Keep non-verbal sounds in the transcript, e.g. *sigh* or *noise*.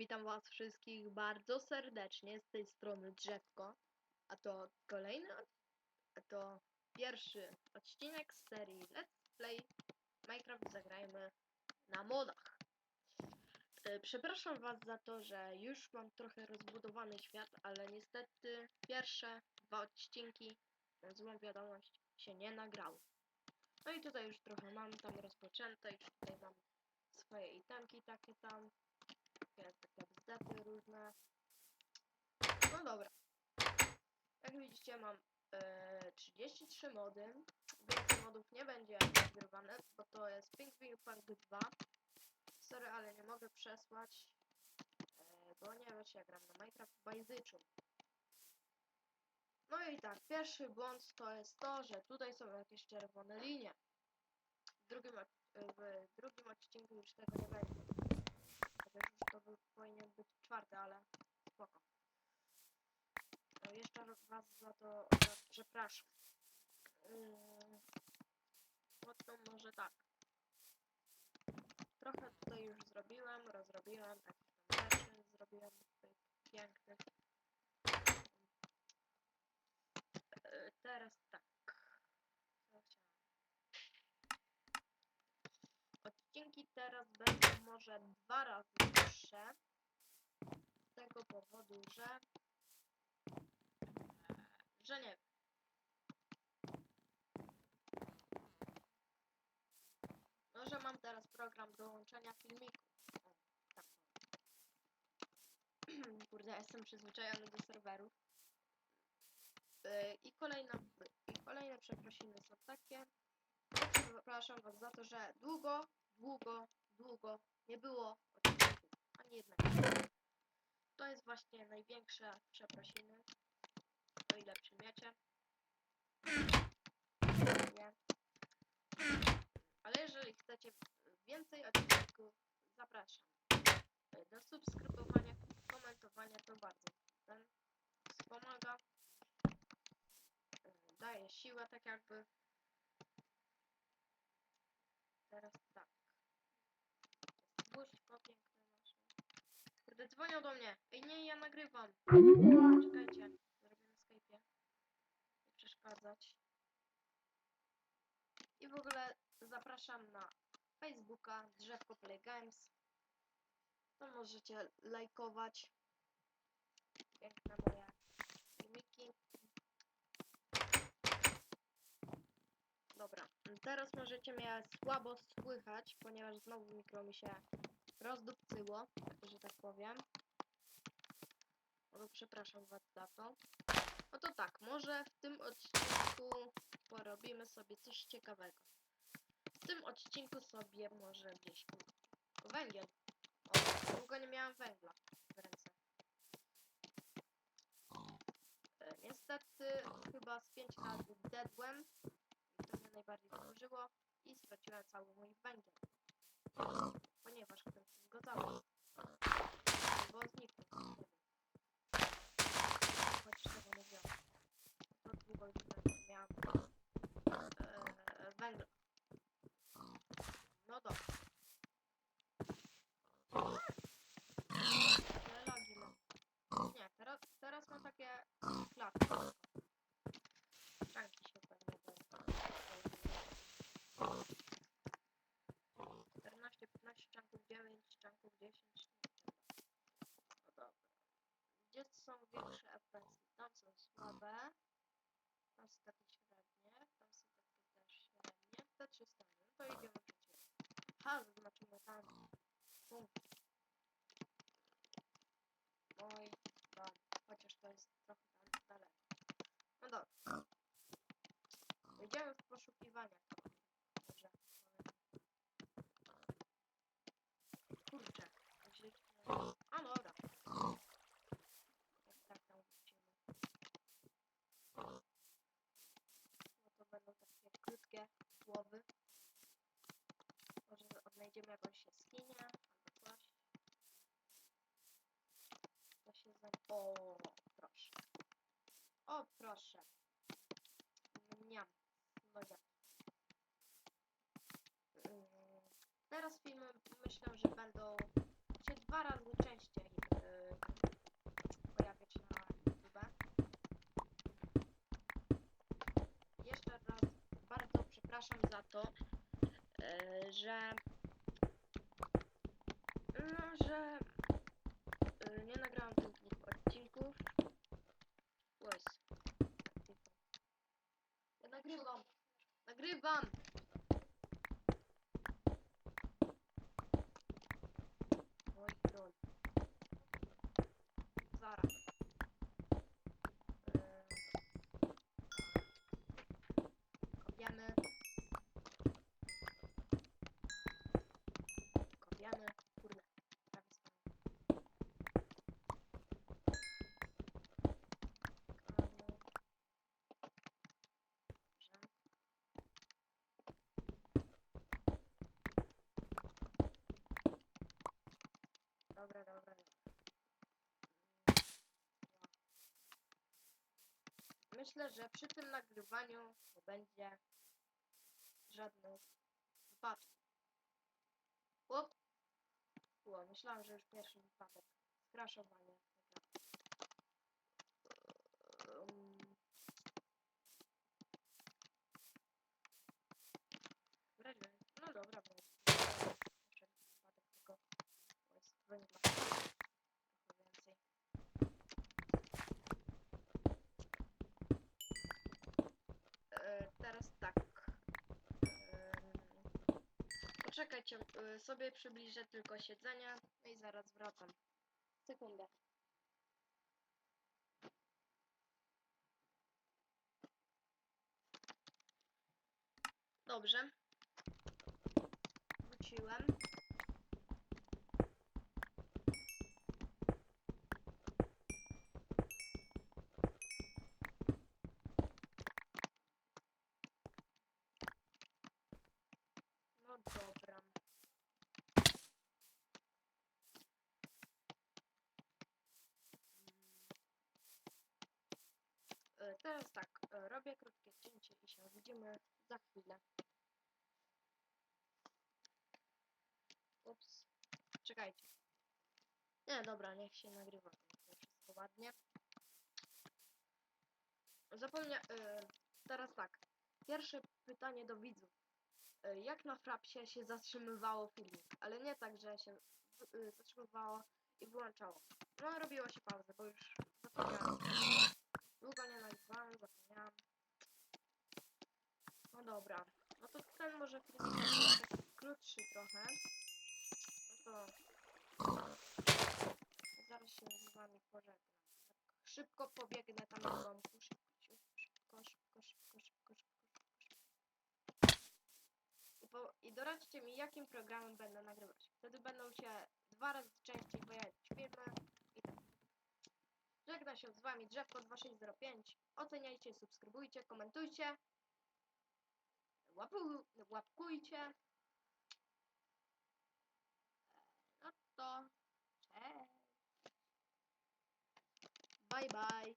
Witam Was wszystkich bardzo serdecznie z tej strony Drzewko. A to kolejny, a to pierwszy odcinek z serii Let's Play Minecraft Zagrajmy na modach. E, Przepraszam Was za to, że już mam trochę rozbudowany świat, ale niestety pierwsze dwa odcinki, na złą wiadomość, się nie nagrały. No i tutaj już trochę mam tam rozpoczęte, już tutaj mam swoje itemki takie tam, takie, różne. No dobra. Jak widzicie mam e, 33 mody. Więcej modów nie będzie nagrywane, bo to jest Pink Wing Park 2. Sorry, ale nie mogę przesłać, e, ponieważ ja gram na Minecraft w Bajzyczu. No i tak, pierwszy błąd to jest to, że tutaj są jakieś czerwone linie. W drugim, w drugim odcinku już tego nie będzie. To był, powinien być czwarty, ale spoko. No, jeszcze raz za to za, przepraszam. Yy, no to może tak. Trochę tutaj już zrobiłem, rozrobiłem, takich tam zrobiłem tutaj pięknych. Yy, teraz tak. Odcinki teraz będą może dwa razy powodu, że. że nie. No, że mam teraz program do łączenia filmików. O, tak. *clears throat* Kurde, jestem przyzwyczajony do serwerów. Yy, I kolejna, i kolejne przeprosiny są takie. Przepraszam was za to, że długo, długo, długo nie było odcinków. Ani jednego. To jest właśnie największe przeprosiny. O ile przyjmiecie. Nie. Ale jeżeli chcecie więcej odcinków, zapraszam. Do subskrybowania, komentowania to bardzo ten wspomaga. Daje siłę tak jakby. Teraz tak. Bóstwo piękne nasze. Kurde, dzwonią do mnie. Ej, nie, ja nagrywam. Czekajcie, zrobię na Skype'ie. Nie przeszkadzać. I w ogóle zapraszam na Facebooka Drzewko Play Games. To możecie lajkować piękne moje filmiki. Dobra, teraz możecie mnie słabo słychać, ponieważ znowu mikro mi się rozdupcyło, że tak powiem. No, przepraszam was za to. No to tak, może w tym odcinku porobimy sobie coś ciekawego. W tym odcinku sobie może gdzieś węgiel. O, długo nie miałam węgla w ręce. E, niestety chyba z 5 razy dedłem. To mnie najbardziej wkurzyło. I straciłem cały mój węgiel. Ponieważ です、Gdzie są większe FPS? Tam są słabe. Tam są takie średnie. Tam są takie też średnie. Te 300. No to idziemy przeciw. Ha, zaznaczymy tam. Punkt. znajdziemy jakąś jaskinię albo coś. To się znam. O, proszę. O, proszę. Niam. Mozia. No yy, teraz filmy myślę, że będą się dwa razy częściej yy, pojawiać na YouTube. Jeszcze raz bardzo przepraszam za to, yy, że no, że y, nie nagrałam tych dwóch odcinków. Łez. Ja nagrywam. Nagrywam. Myślę, że przy tym nagrywaniu nie będzie żadnych wypadków. Chłop! Było, myślałem, że już pierwszy wypadek. Skraszowanie. Um, w razie, no dobra, bo jeszcze wypadek tylko bo jest węgla trochę więcej. E, teraz tak. Em, Poczekajcie, y, sobie przybliżę tylko siedzenie, no i zaraz wracam. Sekundę. Dobrze. Wróciłem. No dobra. Mm. E, Teraz tak, e, robię krótkie cięcie i się widzimy za chwilę. Ups. Czekajcie. Nie, dobra, niech się nagrywa. To wszystko ładnie. Zapomnia... e, teraz tak. Pierwsze pytanie do widzów. E, Jak na frapsie się zatrzymywało filmik? Ale nie tak, że się y, zatrzymywało i wyłączało. No, robiło się pauzę, bo już zapomniałem. Długo nie nagrywałem, zapomniałem. No dobra. No to ten krótszy trochę. No to... Zaraz się z wami pożegnam. Tak szybko pobiegnę tam do domku. Szybko, szybko, szybko, szybko, szybko, szybko. I, po, I doradźcie mi, jakim programem będę nagrywać. Wtedy będą się dwa razy częściej pojawiać filmy. Tak. Żegna się z wami Drzewko 2605. Oceniajcie, subskrybujcie, komentujcie. 와뿌 와뿌이차 어떤 제 바이바이